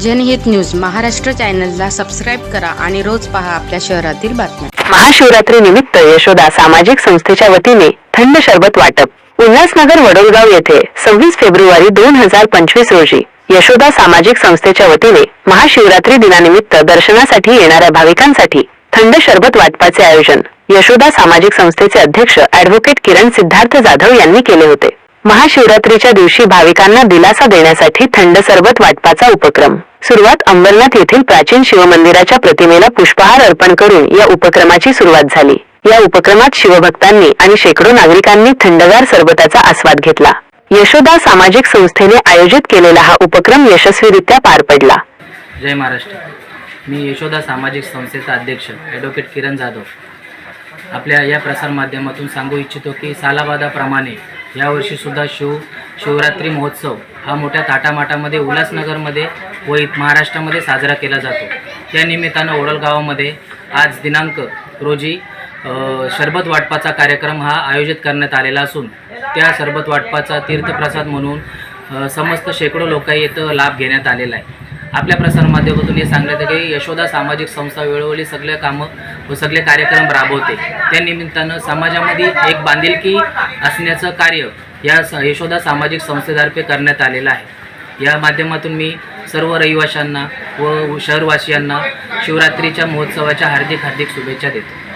जनहित न्यूज महाराष्ट्र चॅनलला सबस्क्राईब करा आणि रोज पहा आपल्या शहरातील बातम्या. महाशिवरात्री निमित्त यशोदा सामाजिक संस्थेच्या वतीने थंड सरबत वाटप. उल्हासनगर वडोलगाव येथे सव्वीस फेब्रुवारी दोन हजार पंचवीस रोजी यशोदा सामाजिक संस्थेच्या वतीने महाशिवरात्री दिनानिमित्त दर्शनासाठी येणाऱ्या भाविकांसाठी थंड सरबत वाटपाचे आयोजन यशोदा सामाजिक संस्थेचे अध्यक्ष अॅडव्होकेट किरण सिद्धार्थ जाधव यांनी केले होते. महाशिवरात्रीच्या दिवशी भाविकांना दिलासा देण्यासाठी थंड सरबत वाटपाचा उपक्रम. सुरुवात अंबरनाथ येथील प्राचीन शिवमंदिराच्या प्रतिमेला पुष्पहार अर्पण करून या उपक्रमाची सुरुवात झाली. या उपक्रमात शिवभक्तांनी आणि शेकडो नागरिकांनी थंडगार सरबताचा आस्वाद घेतला. यशोदा सामाजिक संस्थेने आयोजित केलेला हा उपक्रम यशस्वीरित्या पार पडला. जय महाराष्ट्र. मी यशोदा सामाजिक संस्थेचा अध्यक्ष ॲडव्होकेट किरण जाधव. आपल्या या प्रसारमाध्यमातून सांगू इच्छितो की सालाबादाप्रमाणे यावर्षीसुद्धा शिव शिवरात्री महोत्सव हा मोठ्या ताटामाटामध्ये उल्हासनगरमध्ये व इत महाराष्ट्रामध्ये साजरा केला जातो. त्या निमित्तानं ओरल गावामध्ये आज दिनांक रोजी अ, शरबत वाटपाचा कार्यक्रम हा आयोजित करण्यात आलेला असून त्या सरबत वाटपाचा तीर्थप्रसाद म्हणून समस्त शेकडो लोक येतं लाभ घेण्यात आलेला आहे. आपल्या प्रसारमाध्यमातून हे सांगण्यात आहे की यशोदा सामाजिक संस्था वेळोवेळी सगळे कामं व सगळे कार्यक्रम राबवते. त्या निमित्तानं समाजामध्ये एक बांधिलकी असण्याचं कार्य या स यशोदा सामाजिक संस्थेतर्फे करण्यात आलेलं आहे. या माध्यमातून मी सर्व रहिवाशांना व शहरवासियांना शिवरात्रीच्या महोत्सवाच्या हार्दिक हार्दिक शुभेच्छा देतो.